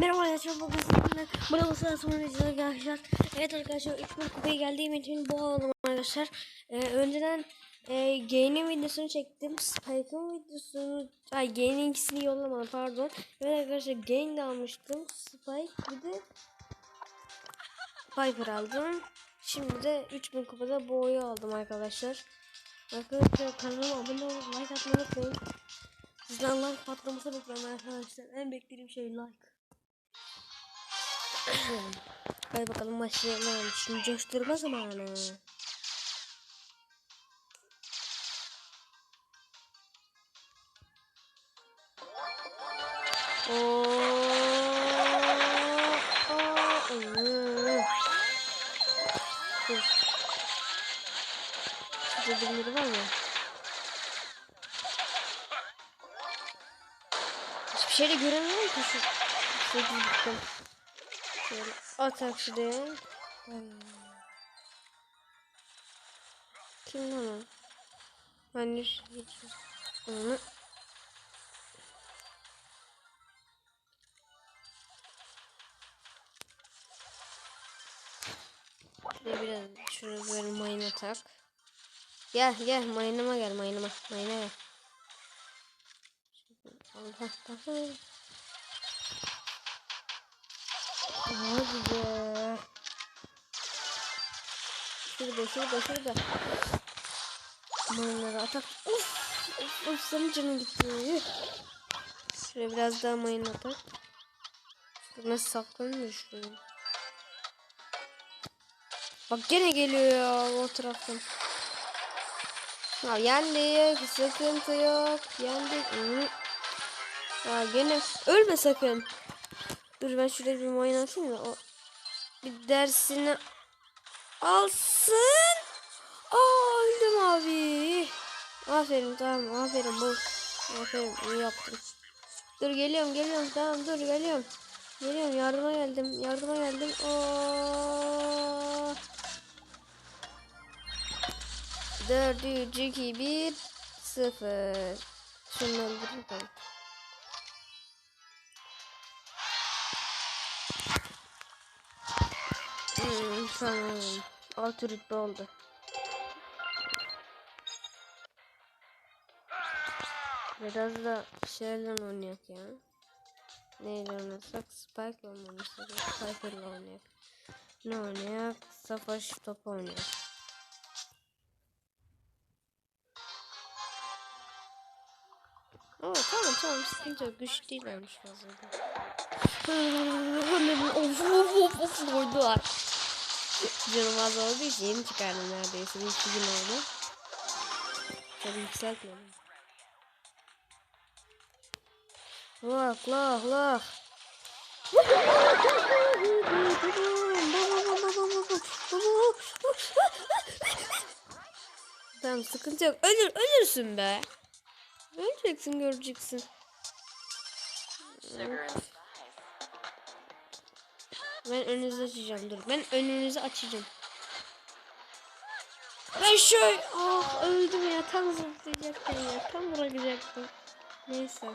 Merhaba arkadaşlar bugün sizinle Sıra sonra arkadaşlar. Evet arkadaşlar 3000 kupaya geldiğim için bu aldım arkadaşlar. Ee, önceden e, Gain'in videosunu çektim. Spike'ın videosunu, ay Gain'in ikisini yollamadım pardon. Evet arkadaşlar Gain de almıştım. Spike bir de Piper aldım. Şimdi de 3000 kupada bu oyu aldım arkadaşlar. Arkadaşlar kanalıma abone olup like atmayı unutmayın. Sizden like patlaması bekliyorum arkadaşlar. En beklediğim şey like. Hadi bakalım başlayalım. Şimdi coşturma zamanı. Şurada birileri var mı? Hiçbir şey de göremiyorum ki şu. Gittim. Şöyle atak şuraya. Ay. Kim lan o? Ben de. Onu. Şuraya biraz şuraya böyle mayına tak. Gel gel mayınıma gel mayınıma. Mayına gel. Allah Allah. Hadi be. Şurada şurada şurada. Mayınları atak. Of. Of, of senin canın gitti. Şuraya biraz daha mayın atak. Şurada nasıl saklanıyor şuraya. Bak gene geliyor ya o taraftan. Ya yendik. Sıkıntı yok. Yendik. Hı. Ya gene ölme sakın. Dur ben şuraya bir mayın atayım da o bir dersini alsın. Aa öldüm abi. Aferin tamam aferin bu. Aferin iyi yaptın. Dur geliyorum geliyorum tamam dur geliyorum. Geliyorum yardıma geldim yardıma geldim. Oo. 4, 3, 2, 1, 0. tamam. Hmm. Altı rütbe oldu. Biraz da şeylerle oynayak ya. Neyle oynasak? Spike ile oynasak. Spike ile oynayak. Ne oynayak? Savaş topu oynayak. Oo, tamam tamam sıkıntı yok. Güç değillermiş fazla of of of of vurdular. Canım az olduğu için yeni çıkardım neredeyse. Bir iki gün oldu. Tabii yükseltmedim. Look look look. Tamam sıkıntı yok. Ölür ölürsün be. Öleceksin göreceksin. Ben önünüzü açacağım dur. Ben önünüzü açacağım. Ben şöyle ah öldüm ya tam zıplayacaktım ya tam bırakacaktım. Neyse.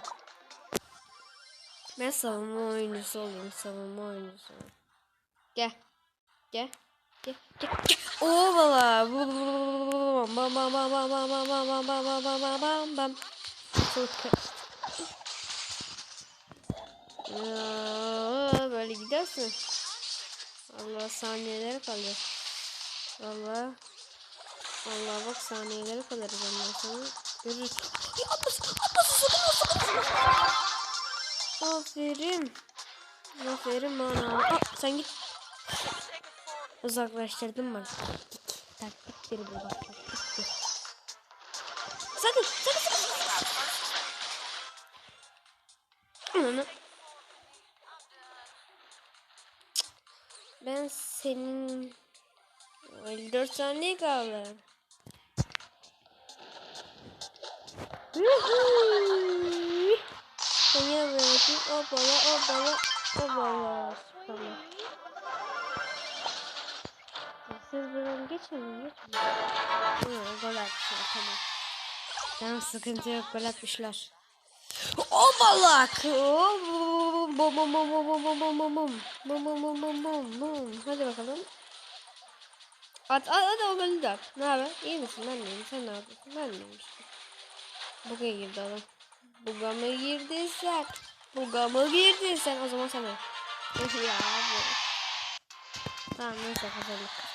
Ben savunma oyuncusu olayım savunma oyuncusu. Gel. Gel. Gel. Gel. Gel. Oo valla. Bam bam bam bam bam bam bam bam bam bam bam bam bam bam. Çok böyle gidersin. Allah saniyeler kalıyor. Allah. Allah bak saniyeler kalır ondan sonra. Görürüz. Ya atlas, atlas, sakın, sakın. Aferin. Aferin bana. Aa, sen git. Uzaklaştırdın mı? Git. Taktikleri bu bak. Sakın, sakın, sakın. Onu. Senin 54 saniye kaldı. Yine bırakayım. Hoppala hoppala hoppala. Tamam. Siz buradan geçin mi? Geçin mi? Gol atmışlar tamam. Tamam sıkıntı yok gol atmışlar. O balak. Bum bum bum bum bum bum bum bum bum bum bum bum bum bum bum hadi bakalım at at at o golü de at ne haber iyi misin ben de iyiyim sen ne yapıyorsun ben de iyiyim işte buga girdi adam buga mı girdin sen buga mı girdin sen o zaman sen ya abi tamam neyse kazandık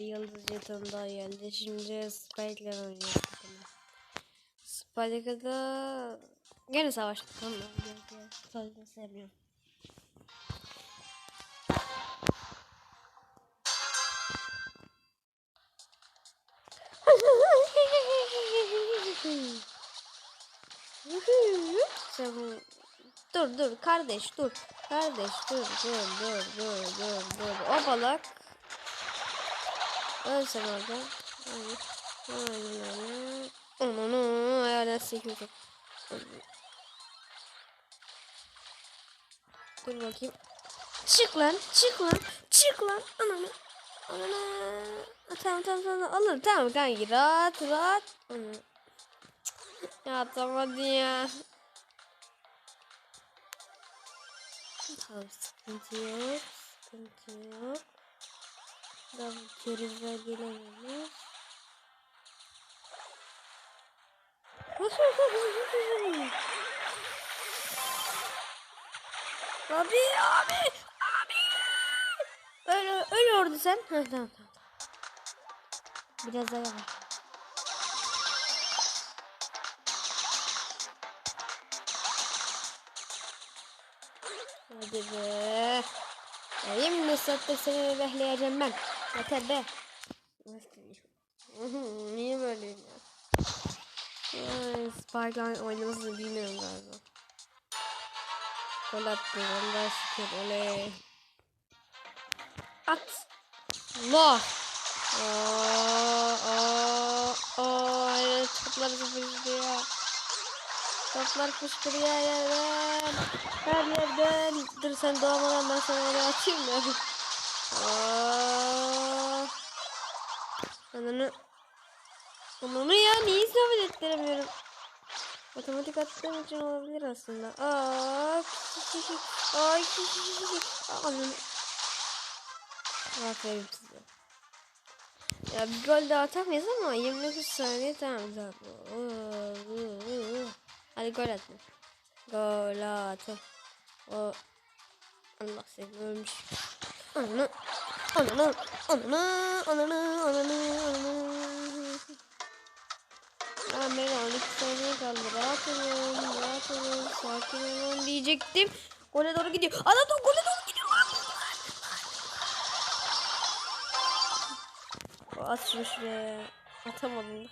Bir yıldız jeton daha geldi. Şimdi Spike'le oynayacağız. bakalım. Spike'da gene gel gel. Spike'ı sevmiyorum. Sen dur dur kardeş dur. Kardeş dur dur dur dur dur dur. O balık Öl sen orada. Hayır. Aynen öyle. Ananı ayağına sekiyorsun. Dur bakayım. Çık lan, çık lan, çık lan. Ananı. Ananı. Tamam tamam tamam alır tamam kanki rahat rahat. Ya tamam hadi ya. Tamam sıkıntı yok. Sıkıntı yok. Bu kerizler gelememiş. abi abi abi. Öyle öyle orada sen. Ha, tamam tamam. Biraz daha yavaş. Hadi be. Ya yemin ne saatte seni bekleyeceğim ben. Yeter be. Niye böyleyim ya? Ay, Spike'la oynamasını bilmiyorum galiba. Gol attı. Allah şükür. Oley. At. Allah. Aa, aa, aa, evet, toplar fışkırıyor. Toplar fışkırıyor yerden. Her yerden. Dur sen doğmadan ben sana oraya atayım da. Aa. Ananı. Ananı ya niye isabet ettiremiyorum? Matematik attığım için olabilir aslında. Aa. Ay. Ananı. Aferin size. Ya bir gol daha atamayız ama 29 saniye tamam güzel. Hadi gol atma. Gol atma. O Allah seni ölmüş. Ananı. Ananı. Ananı. Ananı. Ananı. Ananı. Ben 12 saniye kaldı. Rahat olun. Rahat olun. Sakin olun diyecektim. Gole doğru gidiyor. Ana da gole doğru gidiyor. At şunu şuraya. Atamadım da.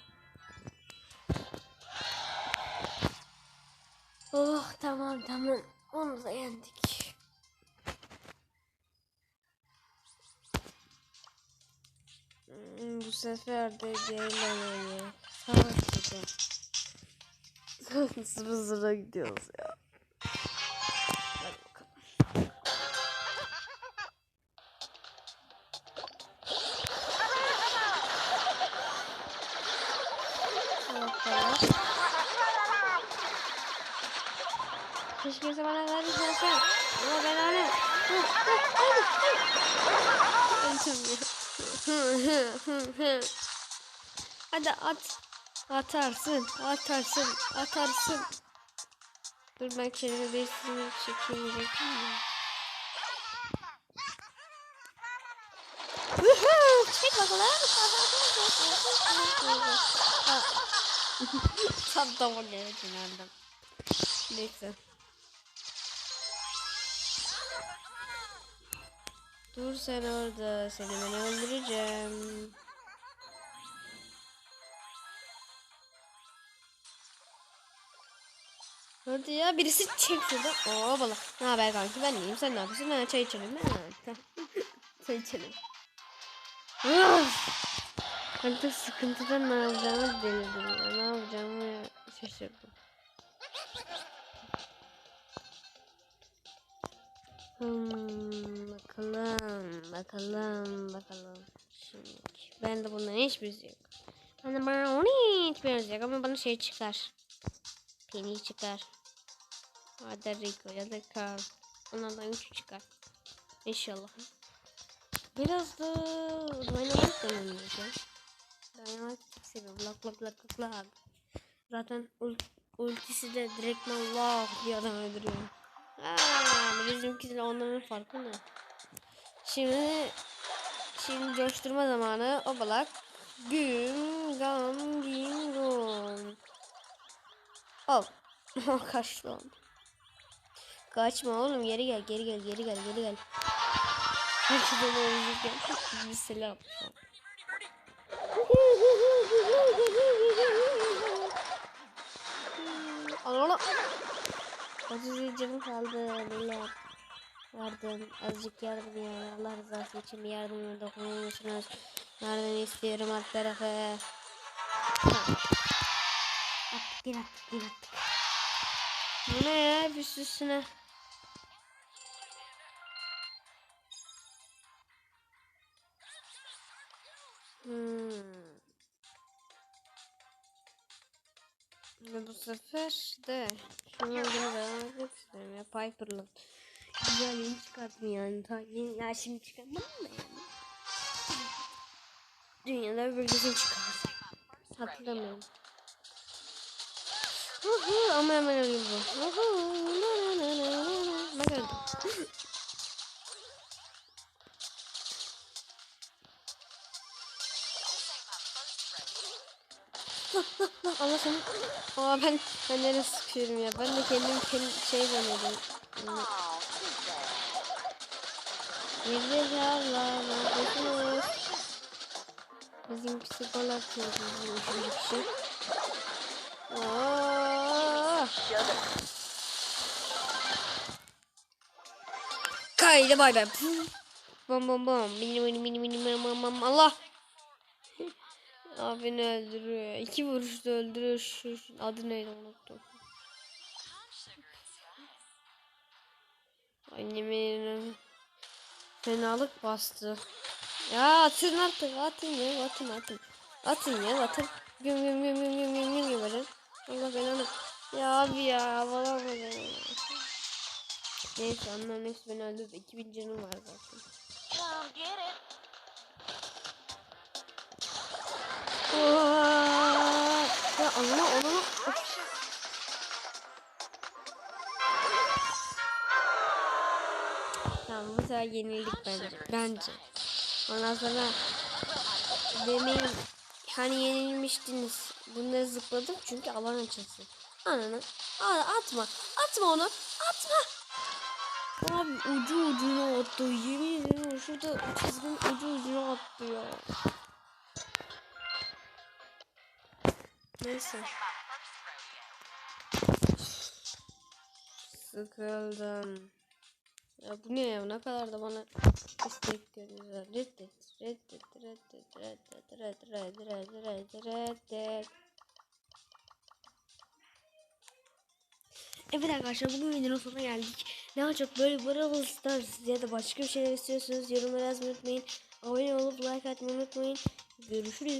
Oh tamam tamam. Onu da yendik. Bu sefer de Ceylan'a savaşacağım. sıra sıra gidiyoruz ya. Hadi at. Atarsın. Atarsın. Atarsın. Dur ben kelime değiştirmek çekeyim diyecektim! Çek bakalım. Tam tam o geldi nereden? Neyse. Dur sen orada. Seni ben öldüreceğim. Hadi ya birisi çek şurada. Oo bala. Ne haber kanki ben iyiyim sen ne yapıyorsun? Ha, çay içelim? Ha, tamam. çay içelim. Artık sıkıntıdan ne yapacağımı delirdim ya. Ne yapacağımı şaşırdım. Hmm, bakalım, bakalım, bakalım. Şimdi. Ben de bundan hiçbirisi yok. Ben de bana onun hiçbirisi yok ama bana şey çıkar. Penny çıkar. Ya da Rico ya da Carl. Onlardan üçü çıkar. İnşallah. Biraz da Dynamite da oynayacağım? Dynamite çok seviyorum. Lak lak lak lak lak. Zaten ult ultisi de direktman lak diye adam öldürüyor. Aa, bizimkisiyle onların farkı ne? Şimdi şimdi coşturma zamanı. Obalak. Güm gam gim gum. Al. Kaçtı oğlum. Kaçma oğlum geri gel geri gel geri gel geri gel. Herkese de oynayacak. Bir selam. Ana. Azıcık canım kaldı beyler. Yardım, azıcık yardım ya. Allah rızası için bir yardımına dokunur musunuz? Yardım istiyorum tarafı. Attık, attık, attık. Bu ne ya? Bir üstüne. Hmm. Ve bu sefer de şunu buna devam etmek istiyorum ya Piper'la. Güzel yeni çıkarttım yani. Ta yeni, ya şimdi çıkartmadım da yani. Dünyada bir bizim çıkardı. Hatırlamıyorum. Ama hemen öldüm bu. Bak öldüm. Allah seni. Aa ben ben nereye sıkıyorum ya. Ben de kendim kendim şey zannediyorum. Gerizekalılar neredesiniz? Bizimkisi gol atıyor. Bizim üçüncü kişi. Aa! Kaydı bay bay. Bom bom bom. Mini mini mini mini mini mini mini Allah. Abi beni öldürüyor. İki vuruşta öldürüyor. Şu, adı neydi unuttum. Annemin fenalık bastı. Ya atın artık atın ya atın atın. Atın ya atın. Güm güm güm güm güm güm güm yapacağım. Allah belanı. Ya abi ya havalanmadı. Neyse onların hepsi beni öldürdü. 2000 canım var zaten. Aa, Ya Allah onu Tamam bu sefer yenildik bence. Bence. Ondan sonra demeyin hani yenilmiştiniz. Bunları zıpladım çünkü alan açılsın. Ananı. Aa, atma. Atma onu. Atma. Abi ucu ucuna attı. Yemin ederim şurada çizginin ucu ucuna attı ya. Neyse. Sıkıldım. Ya bu ne ya? Ne kadar da bana istek görüyorlar. Reddet, reddet, reddet, reddet, reddet, reddet, reddet, reddet. Evet arkadaşlar bugün videonun sonuna geldik. Daha çok böyle Brawl Stars ya da başka bir şeyler istiyorsanız yorumlara yazmayı unutmayın. Abone olup like atmayı unutmayın. Görüşürüz.